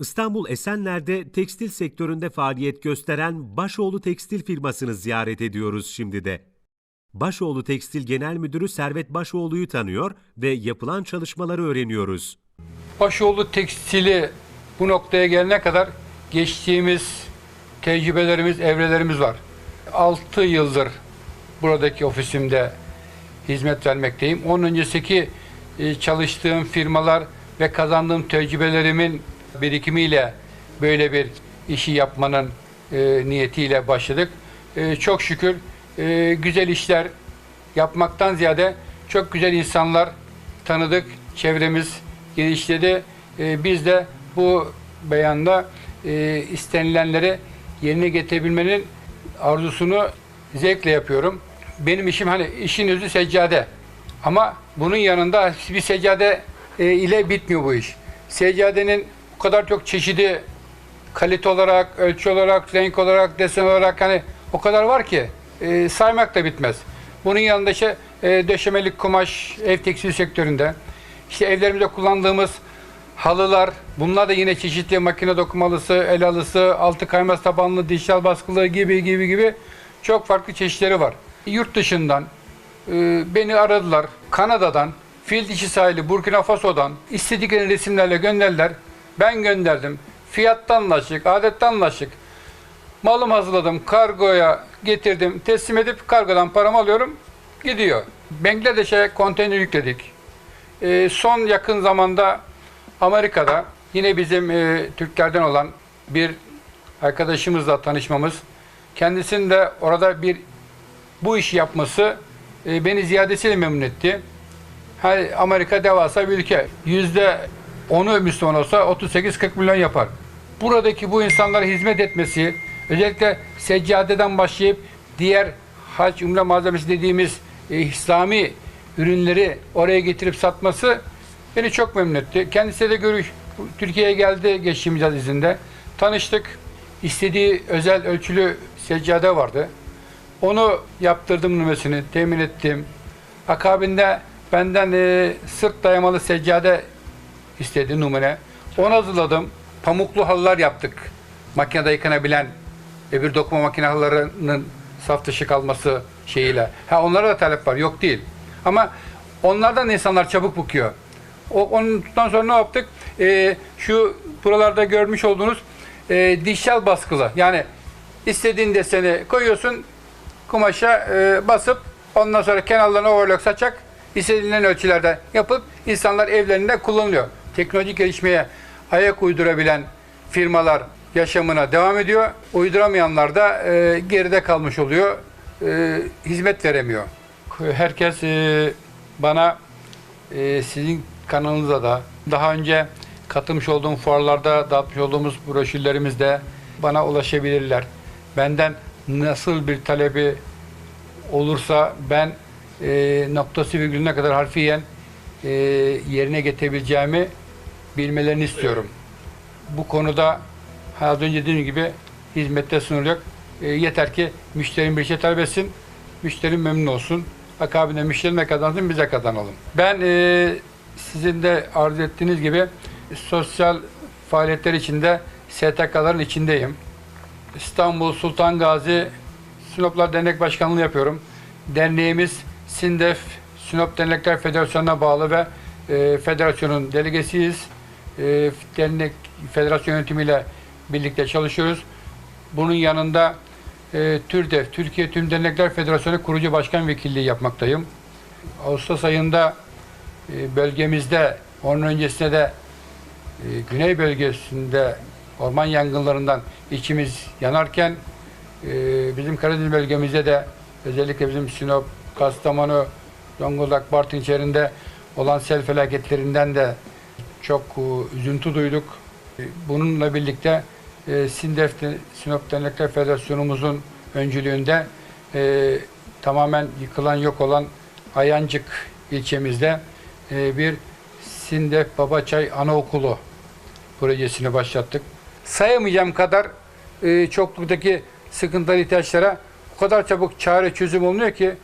İstanbul Esenler'de tekstil sektöründe faaliyet gösteren Başoğlu Tekstil firmasını ziyaret ediyoruz şimdi de. Başoğlu Tekstil Genel Müdürü Servet Başoğlu'yu tanıyor ve yapılan çalışmaları öğreniyoruz. Başoğlu tekstili bu noktaya gelene kadar geçtiğimiz tecrübelerimiz, evrelerimiz var. 6 yıldır buradaki ofisimde hizmet vermekteyim. Onun öncesindeki e, çalıştığım firmalar ve kazandığım tecrübelerimin birikimiyle böyle bir işi yapmanın e, niyetiyle başladık. E, çok şükür e, güzel işler yapmaktan ziyade çok güzel insanlar tanıdık, çevremiz genişledi. E, biz de bu beyanda e, istenilenleri yerine getirebilmenin arzusunu zevkle yapıyorum. Benim işim hani işin özü seccade. Ama bunun yanında bir seccade e, ile bitmiyor bu iş. Seccadenin o kadar çok çeşidi kalite olarak, ölçü olarak, renk olarak, desen olarak hani o kadar var ki e, saymak da bitmez. Bunun yanında işte e, döşemelik kumaş, ev tekstil sektöründe, işte evlerimizde kullandığımız halılar, bunlar da yine çeşitli makine dokumalısı, el halısı, altı kaymaz tabanlı, dijital baskılı gibi gibi gibi çok farklı çeşitleri var. Yurt dışından e, beni aradılar. Kanada'dan, Fil dişi sahili Burkina Faso'dan istedikleri resimlerle gönderdiler. Ben gönderdim. Fiyatta anlaştık, adette anlaştık. Malım hazırladım, kargoya getirdim, teslim edip kargodan paramı alıyorum, gidiyor. Bangladeş'e konteyner yükledik. Ee, son yakın zamanda Amerika'da yine bizim e, Türklerden olan bir arkadaşımızla tanışmamız, kendisinin de orada bir bu işi yapması e, beni ziyadesiyle memnun etti. Her Amerika devasa bir ülke. Yüzde onu Müslüman olsa 38-40 milyon yapar. Buradaki bu insanlara hizmet etmesi, özellikle seccadeden başlayıp diğer hac umre malzemesi dediğimiz e, İslami ürünleri oraya getirip satması beni çok memnun etti. Kendisiyle de görüş, Türkiye'ye geldi geçtiğimiz yaz izinde. Tanıştık. İstediği özel ölçülü seccade vardı. Onu yaptırdım numesini, temin ettim. Akabinde benden e, sırt dayamalı seccade istedi numune. Onu hazırladım. Pamuklu halılar yaptık. Makinede yıkanabilen ve bir dokuma makine halılarının saf dışı kalması şeyiyle. Ha onlara da talep var. Yok değil. Ama onlardan da insanlar çabuk bıkıyor. O, ondan sonra ne yaptık? E, şu buralarda görmüş olduğunuz e, dijital baskılı. Yani istediğin deseni koyuyorsun kumaşa e, basıp ondan sonra kenarlarına overlock saçak istediğinden ölçülerde yapıp insanlar evlerinde kullanılıyor. Teknolojik gelişmeye ayak uydurabilen firmalar yaşamına devam ediyor. Uyduramayanlar da e, geride kalmış oluyor. E, hizmet veremiyor. Herkes e, bana e, sizin kanalınıza da daha önce katılmış olduğum fuarlarda dağıtmış olduğumuz broşürlerimizde bana ulaşabilirler. Benden nasıl bir talebi olursa ben e, noktası virgülüne kadar harfiyen e, yerine getirebileceğimi bilmelerini istiyorum. Bu konuda az önce dediğim gibi hizmette sunulacak. E, yeter ki müşterim bir şey talep etsin, müşterim memnun olsun. Akabinde müşterim ne kazansın bize kazanalım. Ben e, sizin de arzu ettiğiniz gibi sosyal faaliyetler içinde STK'ların içindeyim. İstanbul Sultan Gazi Sinoplar Dernek Başkanlığı yapıyorum. Derneğimiz SİNDEF Sinop Dernekler Federasyonu'na bağlı ve e, federasyonun delegesiyiz. E, dernek federasyon yönetimiyle birlikte çalışıyoruz. Bunun yanında e, TÜRDEF, Türkiye Tüm Dernekler Federasyonu kurucu başkan vekilliği yapmaktayım. Ağustos ayında e, bölgemizde, onun öncesinde de e, güney bölgesinde orman yangınlarından içimiz yanarken e, bizim Karadeniz bölgemizde de özellikle bizim Sinop, Kastamonu, Zonguldak, Bartın içerisinde olan sel felaketlerinden de çok e, üzüntü duyduk. E, Bununla birlikte e, SİNDEF, Sinop Dernekler Federasyonumuzun öncülüğünde tamamen yıkılan yok olan Ayancık ilçemizde bir SİNDEF Babaçay Anaokulu projesini başlattık. Sayamayacağım kadar çokluktaki sıkıntılı ihtiyaçlara o kadar çabuk çare çözüm oluyor ki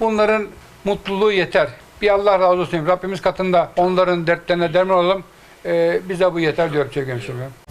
bunların mutluluğu yeter. Bir Allah razı olsun. Rabbimiz katında onların dertlerine derman olalım. Ee, bize bu yeter sevgili hemşehrilerim.